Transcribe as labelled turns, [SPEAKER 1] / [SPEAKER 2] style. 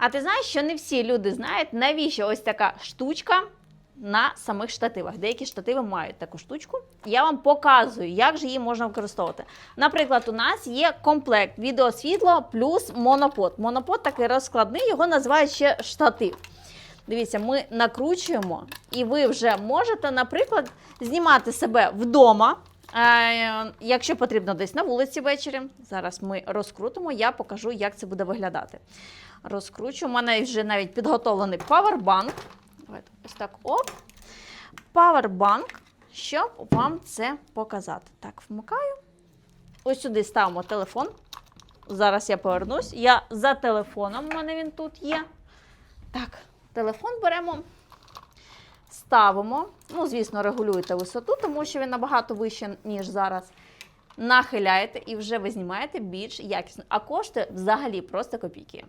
[SPEAKER 1] А ти знаєш, що не всі люди знають, навіщо ось така штучка на самих штативах. Деякі штативи мають таку штучку. Я вам показую, як же її можна використовувати. Наприклад, у нас є комплект відеосвітло плюс монопод. Монопод такий розкладний, його називають ще штатив. Дивіться, ми накручуємо, і ви вже можете, наприклад, знімати себе вдома. Якщо потрібно десь на вулиці ввечері, зараз ми розкрутимо, я покажу, як це буде виглядати. Розкручу. У мене вже навіть підготовлений павербанк. Давайте ось так оп. Павербанк, щоб вам це показати. Так, вмикаю. Ось сюди ставимо телефон. Зараз я повернусь. Я за телефоном, у мене він тут є. Так, телефон беремо, ставимо. Ну, звісно, регулюєте висоту, тому що він набагато вище, ніж зараз. Нахиляєте і вже ви знімаєте більш якісно. А кошти взагалі просто копійки.